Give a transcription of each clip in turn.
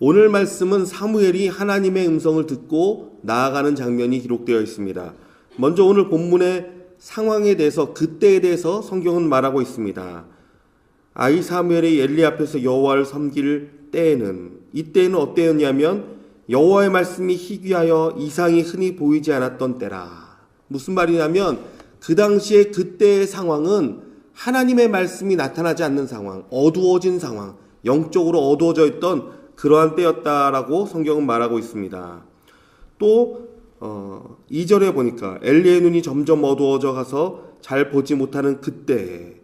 오늘 말씀은 사무엘이 하나님의 음성을 듣고 나아가는 장면이 기록되어 있습니다. 먼저 오늘 본문의 상황에 대해서 그때에 대해서 성경은 말하고 있습니다. 아이 사무엘이 엘리 앞에서 여호와를 섬길 때에는 이때는 어때였냐면 여호와의 말씀이 희귀하여 이상이 흔히 보이지 않았던 때라. 무슨 말이냐면 그 당시에 그때의 상황은 하나님의 말씀이 나타나지 않는 상황, 어두워진 상황, 영적으로 어두워져 있던 그러한 때였다라고 성경은 말하고 있습니다. 또 어, 2절에 보니까 엘리의 눈이 점점 어두워져 가서 잘 보지 못하는 그때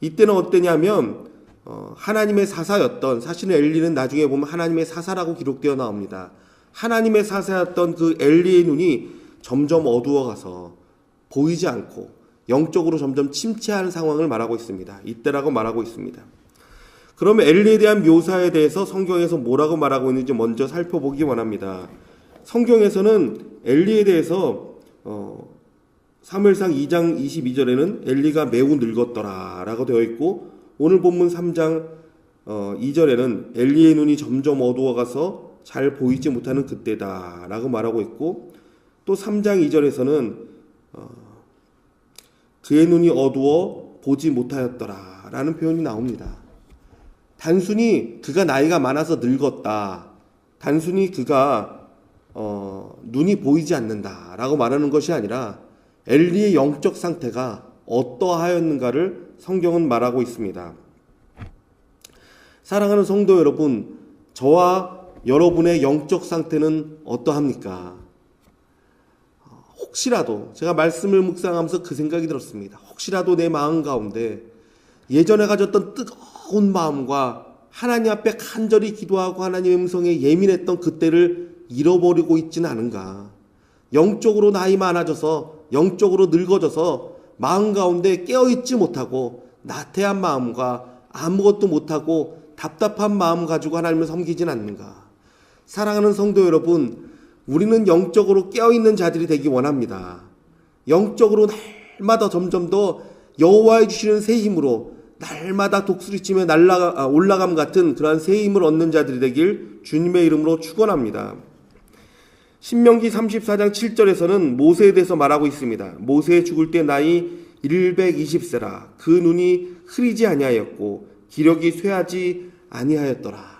이때는 어때냐면 어, 하나님의 사사였던 사실은 엘리는 나중에 보면 하나님의 사사라고 기록되어 나옵니다. 하나님의 사사였던 그 엘리의 눈이 점점 어두워 가서 보이지 않고 영적으로 점점 침체하는 상황을 말하고 있습니다. 이때라고 말하고 있습니다. 그러면 엘리에 대한 묘사에 대해서 성경에서 뭐라고 말하고 있는지 먼저 살펴보기 원합니다. 성경에서는 엘리에 대해서 어, 사무엘상 2장 22절에는 엘리가 매우 늙었더라라고 되어 있고 오늘 본문 3장 어, 2절에는 엘리의 눈이 점점 어두워가서 잘 보이지 못하는 그때다라고 말하고 있고 또 3장 2절에서는 어, 그의 눈이 어두워 보지 못하였더라라는 표현이 나옵니다. 단순히 그가 나이가 많아서 늙었다. 단순히 그가 어, 눈이 보이지 않는다라고 말하는 것이 아니라 엘리의 영적 상태가 어떠하였는가를 성경은 말하고 있습니다. 사랑하는 성도 여러분, 저와 여러분의 영적 상태는 어떠합니까? 혹시라도 제가 말씀을 묵상하면서 그 생각이 들었습니다. 혹시라도 내 마음 가운데 예전에 가졌던 뜨거운 마음과 하나님 앞에 간절히 기도하고 하나님의 음성에 예민했던 그때를 잃어버리고 있지는 않은가. 영적으로 나이 많아져서 영적으로 늙어져서 마음 가운데 깨어있지 못하고 나태한 마음과 아무것도 못하고 답답한 마음 가지고 하나님을 섬기진 않는가. 사랑하는 성도 여러분, 우리는 영적으로 깨어있는 자들이 되기 원합니다. 영적으로 날마다 점점 더 여호와의 주시는 새 힘으로 날마다 독수리치며 날라 아, 올라감 같은 그러한 새 힘을 얻는 자들이 되길 주님의 이름으로 축원합니다. 신명기 34장 7절에서는 모세에 대해서 말하고 있습니다. 모세 죽을 때 나이 120세라 그 눈이 흐리지 아니하였고 기력이 쇠하지 아니하였더라.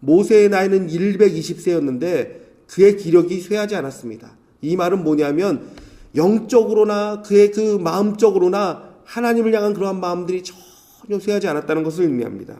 모세의 나이는 120세였는데 그의 기력이 쇠하지 않았습니다. 이 말은 뭐냐면 영적으로나 그의 그 마음적으로나 하나님을 향한 그러한 마음들이 전혀 쇠하지 않았다는 것을 의미합니다.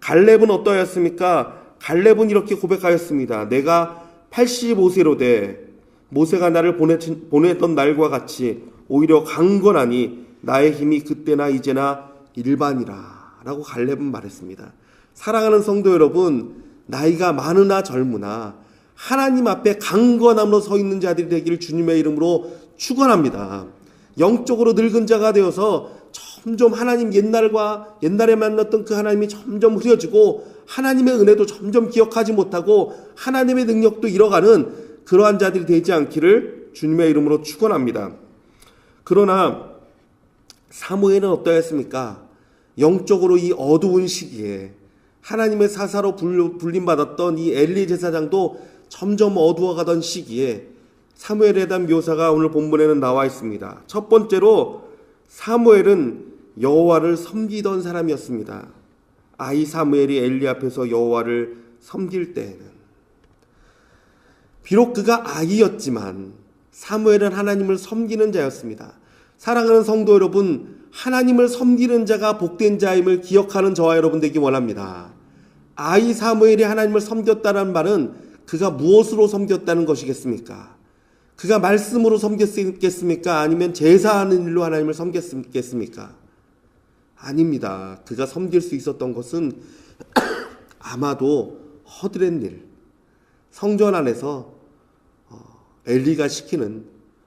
갈렙은 어떠하였습니까? 갈렙은 이렇게 고백하였습니다. 내가 85세로 돼 모세가 나를 보냈던 날과 같이 오히려 강건하니 나의 힘이 그때나 이제나 일반이라 라고 갈렙은 말했습니다. 사랑하는 성도 여러분, 나이가 많으나 젊으나 하나님 앞에 강건함으로 서 있는 자들이 되기를 주님의 이름으로 축원합니다. 영적으로 늙은 자가 되어서 점점 하나님 옛날과 옛날에 만났던 그 하나님이 점점 흐려지고 하나님의 은혜도 점점 기억하지 못하고 하나님의 능력도 잃어가는 그러한 자들이 되지 않기를 주님의 이름으로 축원합니다. 그러나 사무엘은 어떠했습니까? 영적으로 이 어두운 시기에 하나님의 사사로 불림받았던 이 엘리 제사장도 점점 어두워가던 시기에 사무엘에 대한 묘사가 오늘 본문에는 나와 있습니다. 첫 번째로 사무엘은 여호와를 섬기던 사람이었습니다. 아이 사무엘이 엘리 앞에서 여호와를 섬길 때에는 비록 그가 아이였지만 사무엘은 하나님을 섬기는 자였습니다. 사랑하는 성도 여러분, 하나님을 섬기는 자가 복된 자임을 기억하는 저와 여러분 되기 원합니다. 아이 사무엘이 하나님을 섬겼다는 말은 그가 무엇으로 섬겼다는 것이겠습니까? 그가 말씀으로 섬겼겠습니까? 아니면 제사하는 일로 하나님을 섬겼겠습니까? 아닙니다. 그가 섬길 수 있었던 것은 아마도 허드렛 일, 성전 안에서 어, 엘리가 시키는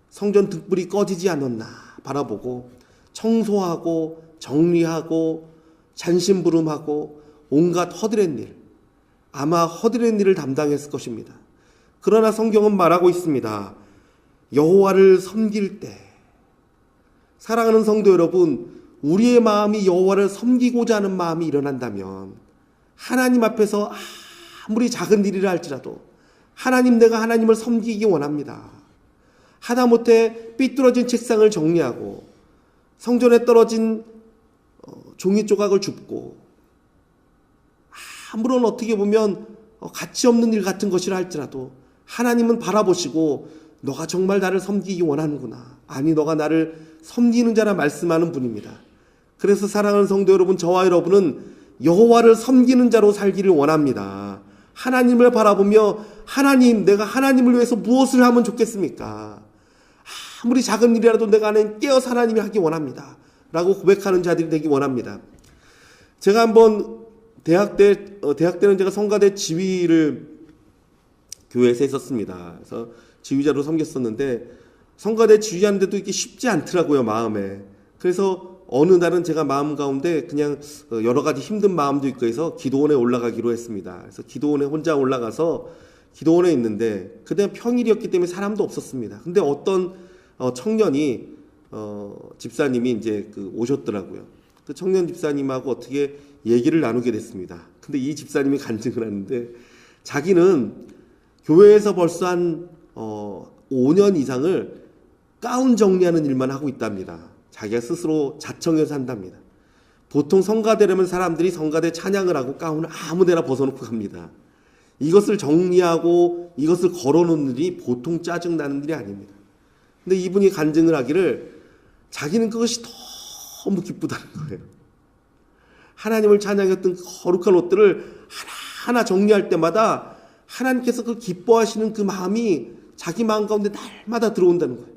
성전 등불이 꺼지지 않았나 바라보고 청소하고 정리하고 잔심부름하고 온갖 허드렛 일, 아마 허드렛 일을 담당했을 것입니다. 그러나 성경은 말하고 있습니다. 여호와를 섬길 때 사랑하는 성도 여러분, 우리의 마음이 여호와를 섬기고자 하는 마음이 일어난다면 하나님 앞에서 아무리 작은 일이라 할지라도 하나님 내가 하나님을 섬기기 원합니다. 하다못해 삐뚤어진 책상을 정리하고 성전에 떨어진 어, 종이 조각을 줍고 아무런 어떻게 보면 어, 가치 없는 일 같은 것이라 할지라도 하나님은 바라보시고 너가 정말 나를 섬기기 원하는구나. 아니 너가 나를 섬기는 자라 말씀하는 분입니다. 그래서 사랑하는 성도 여러분 저와 여러분은 여호와를 섬기는 자로 살기를 원합니다. 하나님을 바라보며 하나님 내가 하나님을 위해서 무엇을 하면 좋겠습니까? 아무리 작은 일이라도 내가 하나님 깨어서 하나님이 하기 원합니다. 라고 고백하는 자들이 되기 원합니다. 제가 한번 대학 때, 어, 대학 때는 제가 성가대 지휘를 교회에서 했었습니다. 그래서 지휘자로 섬겼었는데 성가대 지휘하는데도 이게 쉽지 않더라고요, 마음에. 그래서 어느 날은 제가 마음 가운데 그냥 어, 여러 가지 힘든 마음도 있고 해서 기도원에 올라가기로 했습니다. 그래서 기도원에 혼자 올라가서 기도원에 있는데 그때 평일이었기 때문에 사람도 없었습니다. 근데 어떤 어, 청년이 어, 집사님이 이제 그 오셨더라고요. 그 청년 집사님하고 어떻게 얘기를 나누게 됐습니다. 근데 이 집사님이 간증을 하는데 자기는 교회에서 벌써 한 어, 5년 이상을 가운 정리하는 일만 하고 있답니다. 자기가 스스로 자청해서 한답니다. 보통 성가대라면 사람들이 성가대 찬양을 하고 가운을 아무데나 벗어놓고 갑니다. 이것을 정리하고 이것을 걸어놓는 일이 보통 짜증나는 일이 아닙니다. 근데 이분이 간증을 하기를 자기는 그것이 너무 기쁘다는 거예요. 하나님을 찬양했던 그 거룩한 옷들을 하나하나 정리할 때마다 하나님께서 그 기뻐하시는 그 마음이 자기 마음 가운데 날마다 들어온다는 거예요.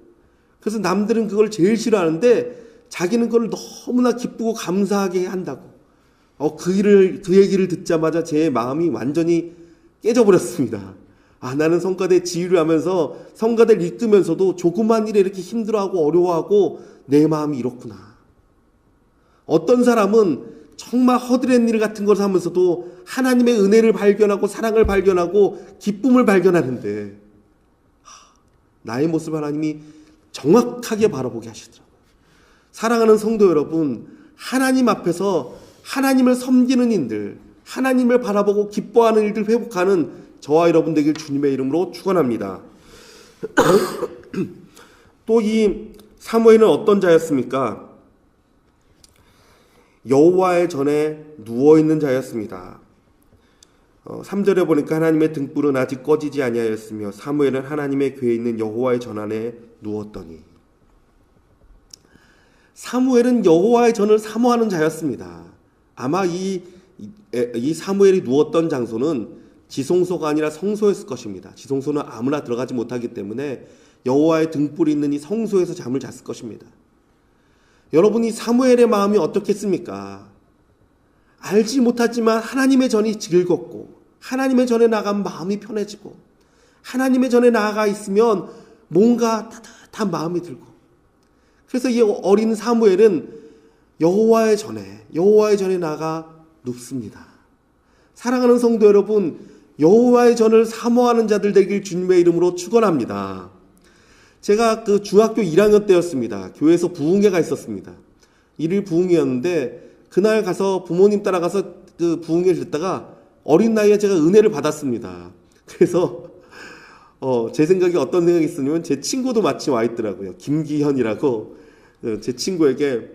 그래서 남들은 그걸 제일 싫어하는데 자기는 그걸 너무나 기쁘고 감사하게 한다고. 어, 그 일을, 그 얘기를 듣자마자 제 마음이 완전히 깨져버렸습니다. 아, 나는 성가대 지휘를 하면서 성가대를 이끌면서도 조그만 일에 이렇게 힘들어하고 어려워하고 내 마음이 이렇구나. 어떤 사람은 정말 허드렛 일 같은 것을 하면서도 하나님의 은혜를 발견하고 사랑을 발견하고 기쁨을 발견하는데 나의 모습 하나님이 정확하게 바라보게 하시더라고요. 사랑하는 성도 여러분, 하나님 앞에서 하나님을 섬기는 일들, 하나님을 바라보고 기뻐하는 일들 회복하는 저와 여러분 되길 주님의 이름으로 축원합니다. 또 이 사무엘은 어떤 자였습니까? 여호와의 전에 누워 있는 자였습니다. 어, 3절에 보니까 하나님의 등불은 아직 꺼지지 아니하였으며 사무엘은 하나님의 궤에 있는 여호와의 전 안에 누웠더니 사무엘은 여호와의 전을 사모하는 자였습니다. 아마 이, 이, 이 사무엘이 누웠던 장소는 지성소가 아니라 성소였을 것입니다. 지성소는 아무나 들어가지 못하기 때문에 여호와의 등불이 있는 이 성소에서 잠을 잤을 것입니다. 여러분이 사무엘의 마음이 어떻겠습니까? 알지 못하지만 하나님의 전이 즐겁고 하나님의 전에 나간 마음이 편해지고 하나님의 전에 나아가 있으면 뭔가 따뜻한 마음이 들고 그래서 이 어린 사무엘은 여호와의 전에 여호와의 전에 나가 눕습니다. 사랑하는 성도 여러분, 여호와의 전을 사모하는 자들 되길 주님의 이름으로 축원합니다. 제가 그 중학교 1학년 때였습니다. 교회에서 부흥회가 있었습니다. 일일 부흥회였는데 그날 가서 부모님 따라가서 그 부흥회를 듣다가 어린 나이에 제가 은혜를 받았습니다. 그래서 어, 제 생각에 어떤 생각이 있었냐면 제 친구도 마침 와 있더라고요. 김기현이라고 어, 제 친구에게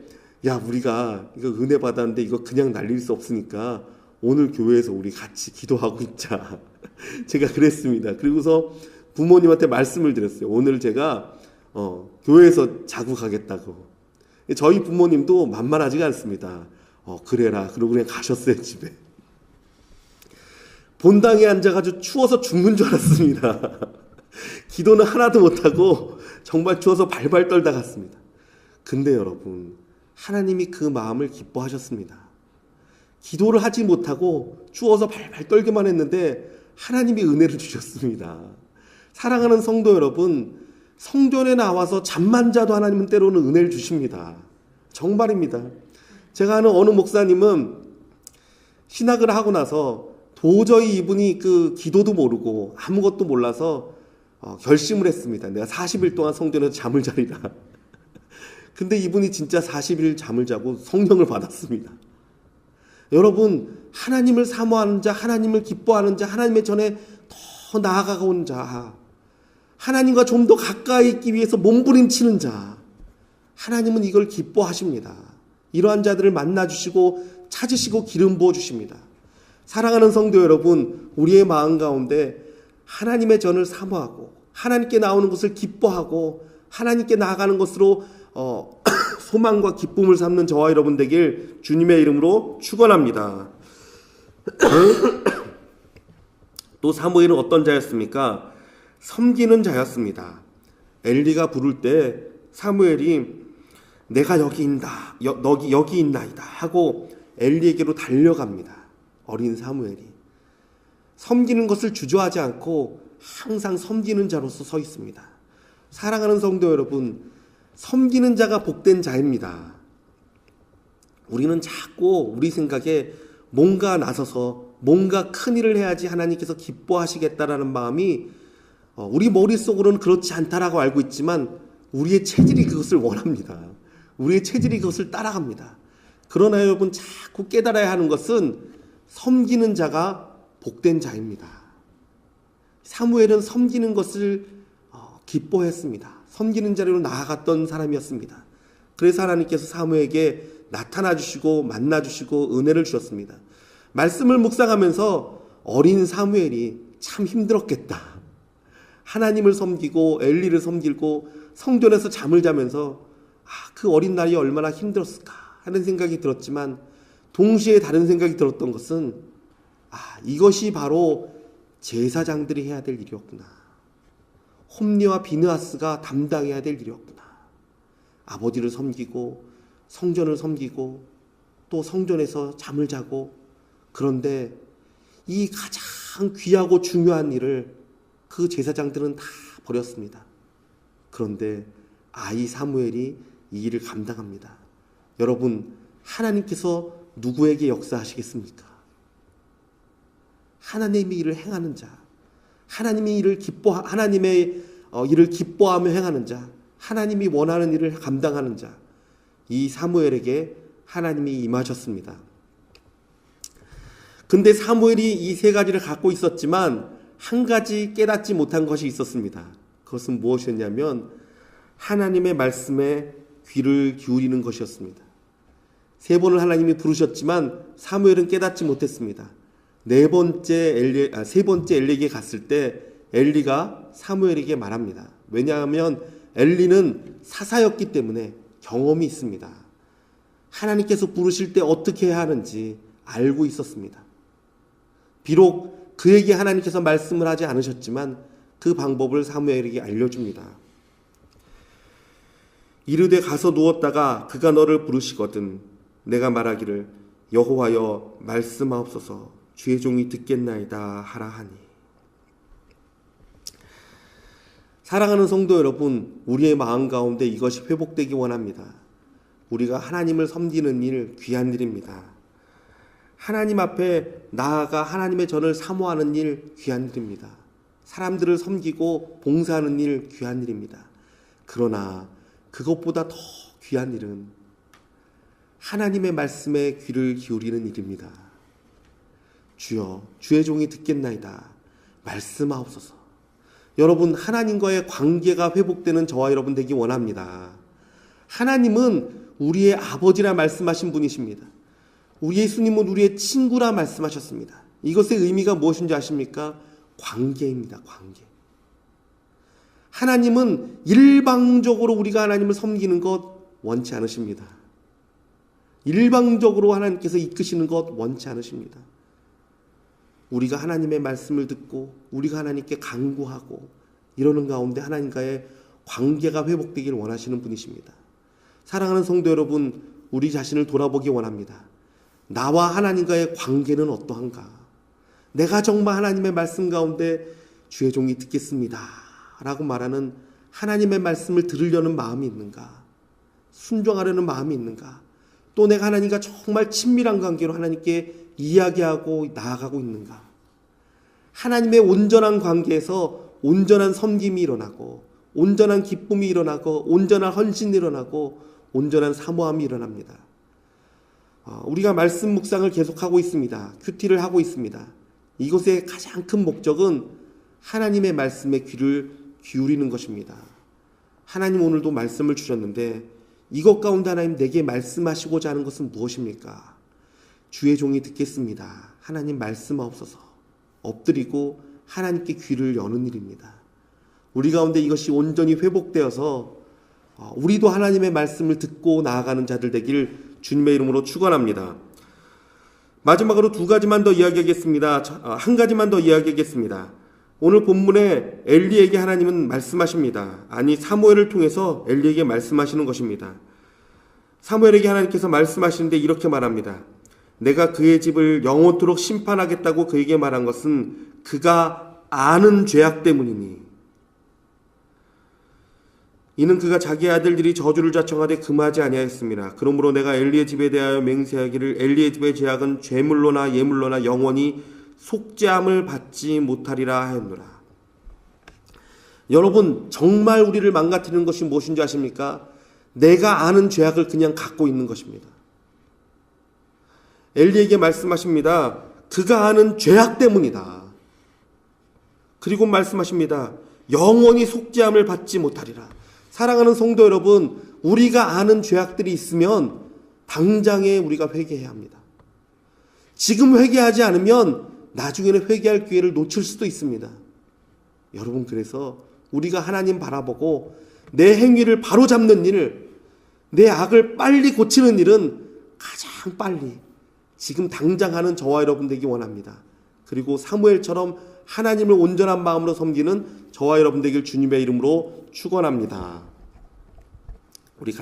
야 우리가 이거 은혜 받았는데 이거 그냥 날릴 수 없으니까 오늘 교회에서 우리 같이 기도하고 있자. 제가 그랬습니다. 그리고서 부모님한테 말씀을 드렸어요. 오늘 제가 어, 교회에서 자고 가겠다고. 저희 부모님도 만만하지가 않습니다. 어, 그래라. 그러고 그냥 가셨어요, 집에. 본당에 앉아가지고 추워서 죽는 줄 알았습니다. 기도는 하나도 못하고 정말 추워서 발발 떨다 갔습니다. 근데 여러분, 하나님이 그 마음을 기뻐하셨습니다. 기도를 하지 못하고 추워서 발발 떨기만 했는데 하나님이 은혜를 주셨습니다. 사랑하는 성도 여러분, 성전에 나와서 잠만 자도 하나님은 때로는 은혜를 주십니다. 정말입니다. 제가 아는 어느 목사님은 신학을 하고 나서 도저히 이분이 그 기도도 모르고 아무것도 몰라서 어, 결심을 했습니다. 내가 40일 동안 성전에서 잠을 자리라. 근데 이분이 진짜 40일 잠을 자고 성령을 받았습니다. 여러분, 하나님을 사모하는 자, 하나님을 기뻐하는 자, 하나님의 전에 더 나아가온 자, 하나님과 좀 더 가까이 있기 위해서 몸부림치는 자, 하나님은 이걸 기뻐하십니다. 이러한 자들을 만나주시고 찾으시고 기름 부어주십니다. 사랑하는 성도 여러분, 우리의 마음 가운데 하나님의 전을 사모하고 하나님께 나오는 것을 기뻐하고 하나님께 나아가는 것으로 어, 소망과 기쁨을 삼는 저와 여러분 되길 주님의 이름으로 축원합니다. 또 사무엘은 어떤 자였습니까? 섬기는 자였습니다. 엘리가 부를 때 사무엘이 내가 여기 있다, 여, 여기 여기 있나이다 하고 엘리에게로 달려갑니다. 어린 사무엘이 섬기는 것을 주저하지 않고 항상 섬기는 자로서 서 있습니다. 사랑하는 성도 여러분, 섬기는 자가 복된 자입니다. 우리는 자꾸 우리 생각에 뭔가 나서서 뭔가 큰 일을 해야지 하나님께서 기뻐하시겠다라는 마음이 어, 우리 머릿속으로는 그렇지 않다라고 알고 있지만 우리의 체질이 그것을 원합니다. 우리의 체질이 그것을 따라갑니다. 그러나 여러분 자꾸 깨달아야 하는 것은 섬기는 자가 복된 자입니다. 사무엘은 섬기는 것을 어, 기뻐했습니다. 섬기는 자리로 나아갔던 사람이었습니다. 그래서 하나님께서 사무에게 나타나 주시고 만나 주시고 은혜를 주셨습니다. 말씀을 묵상하면서 어린 사무엘이 참 힘들었겠다. 하나님을 섬기고 엘리를 섬기고 성전에서 잠을 자면서 아, 그 어린 날이 얼마나 힘들었을까 하는 생각이 들었지만 동시에 다른 생각이 들었던 것은 아, 이것이 바로 제사장들이 해야 될 일이었구나. 홈리와 비느하스가 담당해야 될 일이었구나. 아버지를 섬기고 성전을 섬기고 또 성전에서 잠을 자고 그런데 이 가장 귀하고 중요한 일을 그 제사장들은 다 버렸습니다. 그런데 아이 사무엘이 이 일을 감당합니다. 여러분, 하나님께서 누구에게 역사하시겠습니까? 하나님의 일을 행하는 자, 하나님의 일을 기뻐 하나님의 어, 일을 기뻐하며 행하는 자, 하나님이 원하는 일을 감당하는 자, 이 사무엘에게 하나님이 임하셨습니다. 근데 사무엘이 이 세 가지를 갖고 있었지만 한 가지 깨닫지 못한 것이 있었습니다. 그것은 무엇이었냐면 하나님의 말씀에 귀를 기울이는 것이었습니다. 세 번을 하나님이 부르셨지만 사무엘은 깨닫지 못했습니다. 네 번째 엘리, 아, 세 번째 엘리에게 갔을 때 엘리가 사무엘에게 말합니다. 왜냐하면 엘리는 사사였기 때문에 경험이 있습니다. 하나님께서 부르실 때 어떻게 해야 하는지 알고 있었습니다. 비록 그에게 하나님께서 말씀을 하지 않으셨지만 그 방법을 사무엘에게 알려줍니다. 이르되 가서 누웠다가 그가 너를 부르시거든 내가 말하기를 여호와여 말씀하옵소서 주의 종이 듣겠나이다 하라 하니 사랑하는 성도 여러분 우리의 마음 가운데 이것이 회복되기 원합니다. 우리가 하나님을 섬기는 일 귀한 일입니다. 하나님 앞에 나아가 하나님의 전을 사모하는 일 귀한 일입니다. 사람들을 섬기고 봉사하는 일 귀한 일입니다. 그러나 그것보다 더 귀한 일은 하나님의 말씀에 귀를 기울이는 일입니다. 주여, 주의 종이 듣겠나이다. 말씀하옵소서. 여러분, 하나님과의 관계가 회복되는 저와 여러분 되기 원합니다. 하나님은 우리의 아버지라 말씀하신 분이십니다. 우리 예수님은 우리의 친구라 말씀하셨습니다. 이것의 의미가 무엇인지 아십니까? 관계입니다, 관계. 하나님은 일방적으로 우리가 하나님을 섬기는 것 원치 않으십니다. 일방적으로 하나님께서 이끄시는 것 원치 않으십니다. 우리가 하나님의 말씀을 듣고 우리가 하나님께 간구하고 이러는 가운데 하나님과의 관계가 회복되기를 원하시는 분이십니다. 사랑하는 성도 여러분, 우리 자신을 돌아보기 원합니다. 나와 하나님과의 관계는 어떠한가? 내가 정말 하나님의 말씀 가운데 주의 종이 듣겠습니다. 라고 말하는 하나님의 말씀을 들으려는 마음이 있는가? 순종하려는 마음이 있는가? 또 내가 하나님과 정말 친밀한 관계로 하나님께 이야기하고 나아가고 있는가? 하나님의 온전한 관계에서 온전한 섬김이 일어나고, 온전한 기쁨이 일어나고, 온전한 헌신이 일어나고, 온전한 사모함이 일어납니다. 어, 우리가 말씀 묵상을 계속하고 있습니다. 큐티를 하고 있습니다. 이것의 가장 큰 목적은 하나님의 말씀에 귀를 기울이는 것입니다. 하나님 오늘도 말씀을 주셨는데 이것 가운데 하나님 내게 말씀하시고자 하는 것은 무엇입니까? 주의 종이 듣겠습니다. 하나님 말씀하옵소서. 엎드리고 하나님께 귀를 여는 일입니다. 우리 가운데 이것이 온전히 회복되어서 어, 우리도 하나님의 말씀을 듣고 나아가는 자들 되기를 주님의 이름으로 축원합니다. 마지막으로 두 가지만 더 이야기하겠습니다. 저- 어, 한 가지만 더 이야기하겠습니다. 오늘 본문에 엘리에게 하나님은 말씀하십니다. 아니 사무엘을 통해서 엘리에게 말씀하시는 것입니다. 사무엘에게 하나님께서 말씀하시는데 이렇게 말합니다. 내가 그의 집을 영원토록 심판하겠다고 그에게 말한 것은 그가 아는 죄악 때문이니 이는 그가 자기 아들들이 저주를 자청하되 금하지 아니하였습니다. 그러므로 내가 엘리의 집에 대하여 맹세하기를 엘리의 집의 죄악은 죄물로나 예물로나 영원히 속죄함을 받 지 못하리라 하였노라. 여러분 정말 우리를 망가뜨리는 것이 무엇인지 아십니까? 내가 아는 죄악을 그냥 갖고 있는 것입니다. 엘리에게 말씀하십니다. 그가 아는 죄악 때문이다. 그리고 말씀하십니다. 영원히 속죄함을 받지 못하리라. 사랑하는 성도 여러분, 우리가 아는 죄악들이 있으면 당장에 우리가 회개해야 합니다. 지금 회개하지 않으면 나중에는 회개할 기회를 놓칠 수도 있습니다. 여러분, 그래서 우리가 하나님 바라보고 내 행위를 바로 잡는 일, 내 악을 빨리 고치는 일은 가장 빨리 지금 당장 하는 저와 여러분 되기 원합니다. 그리고 사무엘처럼 하나님을 온전한 마음으로 섬기는 저와 여러분 되길 주님의 이름으로 축원합니다. 우리